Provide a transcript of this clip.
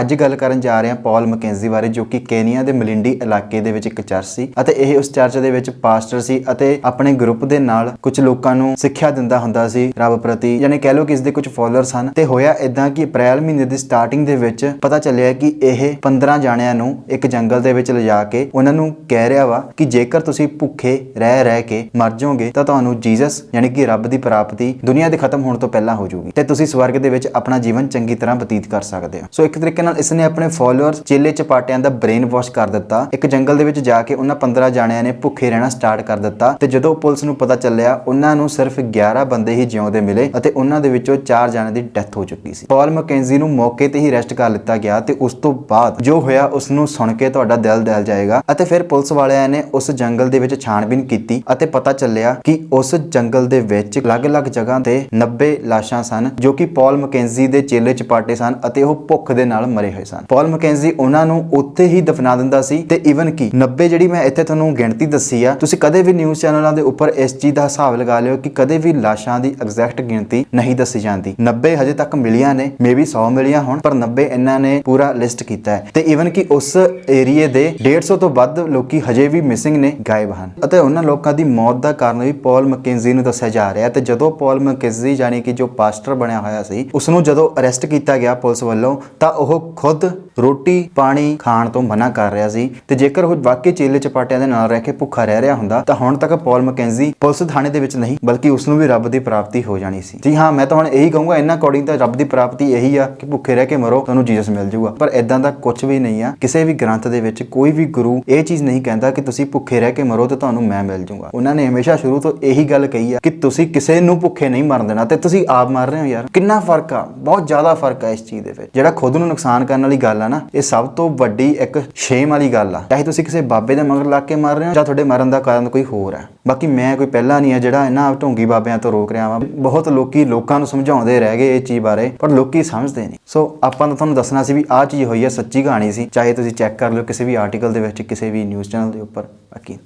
ਅੱਜ ਗੱਲ ਕਰਨ ਜਾ ਰਹੇ ਹਾਂ ਪੌਲ ਮੈਕੈਂਜ਼ੀ ਬਾਰੇ, ਜੋ ਕਿ ਕੇਨੀਆ ਦੇ ਮਲਿੰਡੀ ਇਲਾਕੇ ਦੇ ਵਿੱਚ ਇੱਕ ਚਰਚ ਸੀ ਅਤੇ ਇਹ ਉਸ ਚਰਚ ਦੇ ਵਿੱਚ ਪਾਸਟਰ ਸੀ ਅਤੇ ਆਪਣੇ ਗਰੁੱਪ ਦੇ ਨਾਲ ਕੁਝ ਲੋਕਾਂ ਨੂੰ ਸਿੱਖਿਆ ਦਿੰਦਾ ਹੁੰਦਾ ਸੀ ਰੱਬ ਪ੍ਰਤੀ, ਯਾਨੀ ਕਹਿ ਲਓ ਕਿ ਇਸ ਦੇ ਕੁਝ ਫਾਲੋਅਰਸ ਹਨ। ਤੇ ਹੋਇਆ ਇਦਾਂ ਕਿ ਅਪ੍ਰੈਲ ਮਹੀਨੇ ਦੀ ਸਟਾਰਟਿੰਗ ਦੇ ਵਿੱਚ ਪਤਾ ਚੱਲਿਆ ਕਿ ਇਹ 15 ਜਾਣਿਆਂ ਨੂੰ ਇੱਕ ਜੰਗਲ ਦੇ ਵਿੱਚ ਲਿਜਾ ਕੇ ਉਹਨਾਂ ਨੂੰ ਕਹਿ ਰਿਹਾ ਵਾ ਕਿ ਜੇਕਰ ਤੁਸੀਂ ਭੁੱਖੇ ਰਹਿ ਰਹਿ ਕੇ ਮਰ ਜਾਓਗੇ ਤਾਂ ਤੁਹਾਨੂੰ ਜੀਸਸ, ਯਾਨੀ ਕਿ ਰੱਬ ਦੀ ਪ੍ਰਾਪਤੀ ਦੁਨੀਆ ਦੇ ਖਤਮ ਹੋਣ ਤੋਂ ਪਹਿਲਾਂ ਹੋ ਜਾਊਗੀ। ਤੇ ਤੁਸੀਂ ਸਵਰਗ ਦੇ ਵਿੱਚ ਆਪਣਾ ਜੀਵਨ ਚੰਗੀ ਤਰ੍ਹਾਂ ਬਤੀਤ ਕਰ ਸਕਦੇ ਹੋ। ਸੋ ਇੱਕ ਤਰੀਕੇ ਨਾਲ ਇਸ ਨੇ ਆਪਣੇ ਫਾਲੋਅਰਸ ਚੇਲੇ ਚਪਾਟਿਆਂ ਦਾ ਬ੍ਰੇਨ ਵਾਸ਼ ਕਰ ਦਿੱਤਾ। ਇੱਕ ਜੰਗਲ ਦੇ ਵਿੱਚ ਜਾ ਕੇ ਉਹਨਾਂ 15 ਜਾਣਿਆਂ ਨੇ ਭੁੱਖੇ ਰਹਿਣਾ ਸਟਾਰਟ ਕਰ ਦਿੱਤਾ ਤੇ ਜਦੋਂ ਪੁਲਿਸ ਨੂੰ ਪਤਾ ਚੱਲਿਆ, ਉਹਨਾਂ ਨੂੰ ਸਿਰਫ 11 ਬੰਦੇ ਹੀ ਜਿਉਂਦੇ ਮਿਲੇ ਅਤੇ ਉਹਨਾਂ ਦੇ ਵਿੱਚੋਂ 4 ਜਾਣਿਆਂ ਦੀ ਡੈਥ ਹੋ ਚੁੱਕੀ ਸੀ। ਪੌਲ ਮੈਕੈਂਜ਼ੀ ਨੂੰ ਮੌਕੇ ਤੇ ਹੀ ਅਰੈਸਟ ਕਰ ਲਿੱਤਾ ਗਿਆ ਤੇ ਉਸ ਤੋਂ ਬਾਅਦ ਜੋ ਹੋਇਆ ਉਸ ਨੂੰ ਸੁਣ ਕੇ ਤੁਹਾਡਾ ਦਿਲ ਦਹਿਲ ਜਾਏਗਾ ਅਤੇ ਫਿਰ ਪੁਲਿਸ ਵਾਲਿਆਂ ਨੇ ਉਸ ਜੰਗਲ ਦੇ ਵਿੱਚ ਛਾਣਬੀਨ ਕੀਤੀ ਅਤੇ ਪਤਾ ਚੱਲਿਆ ਕਿ ਉਸ ਜੰਗਲ ਦੇ ਵਿੱਚ ਅਲੱਗ-ਅਲੱਗ ਜਗ੍ਹਾ ਤੇ 90 ਲਾਸ਼ਾਂ ਸਨ ਜੋ ਕਿ ਪੌਲ ਮੈਕੈਂਜ਼ੀ ਦੇ ਚੇਲੇ ਚਪਾਟੇ ਸਨ ਅਤੇ ਉਹ ਭੁੱਖ ਦੇ ਨਾਲ ਮਰੇ ਹੋਏ ਸਨ। ਪੌਲ ਮੈਕੈਂਜ਼ੀ ਉਹਨਾਂ ਨੂੰ ਉੱਥੇ ਹੀ ਦਫਨਾ ਦਿੰਦਾ ਸੀ ਤੇ ਇਵਨ ਕਿ 90 ਜਿਹੜੀ ਮੈਂ ਇੱਥੇ ਤੁਹਾਨੂੰ ਗਿਣਤੀ ਦੱਸੀ ਆ, ਤੁਸੀਂ ਕਦੇ ਵੀ ਨਿਊਜ਼ ਚੈਨਲਾਂ ਦੇ ਉੱਪਰ ਇਸ ਚੀਜ਼ ਦਾ ਹਿਸਾਬ ਲਗਾ ਲਿਓ ਕਿ ਕਦੇ ਵੀ ਲਾਸ਼ਾਂ ਦੀ ਐਗਜ਼ੈਕਟ ਗਿਣਤੀ ਨਹੀਂ ਦੱਸੀ ਜਾਂਦੀ। 90 ਹਜੇ ਤੱਕ ਮਿਲੀਆਂ ਨੇ ਮੇਬੀ 100 ਮਿਲੀਆਂ ਹੋਣ, ਪਰ 90 ਇਹਨਾਂ ਨੇ ਪੂਰਾ ਲਿਸਟ ਕੀਤਾ ਹੈ। ਤੇ ਇਵਨ ਕਿ ਉਸ ਏਰੀਏ ਦੇ 150 ਤੋਂ ਵੱਧ ਲੋਕੀ ਹਜੇ ਵੀ ਮਿਸਿੰਗ ਨੇ, ਗਾਇਬ ਹਨ। ਅਤੇ ਉਹਨਾਂ ਲੋਕਾਂ ਦੀ ਮੌਤ ਦਾ ਕਾਰਨ ਵੀ ਪੌਲ ਮੈਕੈਂਜ਼ੀ ਨੂੰ ਦੱਸਿਆ ਜਾ ਰਿਹਾ ਤੇ ਜਦੋਂ ਪੌਲ ਮੈਕੈਂਜ਼ੀ ਜਾਨੀ ਕਿ ਜੋ ਪਾਸਟਰ ਬਣਿਆ ਹੋਇਆ ਸੀ ਉਸ ਨੂੰ ਜਦੋਂ ਅਰੈਸਟ ਕੀਤਾ ਗਿਆ ਪੁਲਿਸ ਵੱਲੋਂ, ਤਾਂ ਉਹ ਖੁਦ ਰੋਟੀ, ਪਾਣੀ ਖਾਣ ਤੋਂ ਮਨਾ ਕਰ ਰਿਹਾ ਸੀ ਤੇ ਜੇਕਰ ਉਹ ਵਾਕਈ ਚੇਲੇ ਚਪਾਟਿਆਂ ਦੇ ਨਾਲ ਰਹਿ ਕੇ ਭੁੱਖਾ ਰਹਿ ਰਿਹਾ ਹੁੰਦਾ ਤਾਂ ਹੁਣ ਤੱਕ ਪੌਲ ਮੈਕੈਂਜ਼ੀ ਪੁਲਿਸ ਥਾਣੇ ਦੇ ਵਿੱਚ ਨਹੀਂ, ਬਲਕਿ ਉਸ ਨੂੰ ਵੀ ਰੱਬ ਦੀ ਪ੍ਰਾਪਤੀ ਹੋ ਜਾਣੀ ਸੀ। ਜੀ ਹਾਂ, ਮੈਂ ਤਾਂ ਹੁਣ ਇਹੀ ਕਹੂੰਗਾ ਇਹਨਾਂ ਅਕੋਰਡਿੰਗ ਤਾਂ ਰੱਬ ਦੀ ਪ੍ਰਾਪਤੀ ਇਹੀ ਆ ਕਿ ਭੁੱਖੇ ਰਹਿ ਕੇ ਮਰੋ, ਤੁਹਾਨੂੰ ਜੀਸਸ ਮਿਲ ਜਾਊਗਾ ਪਰ ਇਦਾਂ ਦਾ ਕੁਝ ਵੀ ਨਹੀਂ ਆ। ਕਿਸੇ ਵੀ ਗ੍ਰੰਥ ਦੇ ਵਿੱਚ ਕੋਈ ਵੀ ਗੁਰੂ ਇਹ ਚੀਜ਼ ਨਹੀਂ ਕਹਿੰਦਾ ਕਿ ਤੁਸੀਂ ਭੁੱਖੇ ਰਹਿ ਕੇ ਮਰੋ ਤੇ ਤੁਹਾਨੂੰ ਮੈਂ ਮਿਲ ਜਾਊਗਾ ਉਹਨਾਂ ਨੇ ਹਮੇਸ਼ਾ ਸ਼ੁਰੂ ਤੋਂ ਇਹੀ ਗੱਲ ਕਹੀ ਆ ਕਿ ਤੁਸੀਂ ਕਿਸੇ ਨੂੰ ਭੁੱਖੇ ਨਹੀਂ ਮਰਨ ਦੇਣਾ ਤੇ ਤੁਸੀਂ ਆਪ ਮਰ ਰਹੇ ਹੋ ਯਾਰ। ਕਿੰਨਾ ਫ਼ਰਕ ਆ, ਬਹੁਤ ਜ਼ਿਆਦਾ ਫ਼ਰਕ ਆ ਇਸ ਚੀਜ਼ ਦੇ ਵਿੱਚ। ਜਿਹੜਾ ਖੁਦ ਨੂੰ ਨੁਕਸਾਨ ਕਰਨ ਵਾਲੀ ਗੱਲ ਆ ਨਾ, ਇਹ ਸਭ ਤੋਂ ਵੱਡੀ ਇੱਕ ਸ਼ੇਮ ਵਾਲੀ ਗੱਲ ਆ। ਚਾਹੇ ਤੁਸੀਂ ਕਿਸੇ ਬਾਬੇ ਦੇ ਮਗਰ ਲੱਗ ਕੇ ਮਰ ਰਹੇ ਹੋ ਜਾਂ ਤੁਹਾਡੇ ਮਰਨ ਦਾ ਕਾਰਨ ਕੋਈ ਹੋਰ ਹੈ ਬਾਕੀ ਮੈਂ ਕੋਈ ਪਹਿਲਾ ਨਹੀਂ ਆ ਜਿਹੜਾ ਇਹਨਾਂ ਢੋਂਗੀ ਬਾਬਿਆਂ ਤੋਂ ਰੋਕ ਰਿਹਾ ਵਾਂ। ਬਹੁਤ ਲੋਕੀ ਲੋਕਾਂ ਨੂੰ ਸਮਝਾਉਂਦੇ ਰਹਿ ਗਏ ਇਹ ਚੀਜ਼ ਬਾਰੇ, ਪਰ ਲੋਕੀ ਸਮਝਦੇ ਨਹੀਂ। ਸੋ ਆਪਾਂ ਤਾਂ ਤੁਹਾਨੂੰ ਦੱਸਣਾ ਸੀ ਵੀ ਆਹ ਚੀਜ਼ ਹੋਈ ਹੈ ਸੱਚੀ ਕਹਾਣੀ ਸੀ। ਚਾਹੇ ਤੁਸੀਂ ਚੈੱਕ ਕਰ ਲਿਓ ਕਿਸੇ ਵੀ ਆਰਟੀਕਲ ਦੇ ਵਿੱਚ, ਕਿਸੇ ਵੀ ਨਿਊਜ਼ ਚੈਨਲ ਦੇ ਉੱਪਰ। ਬਾਕੀ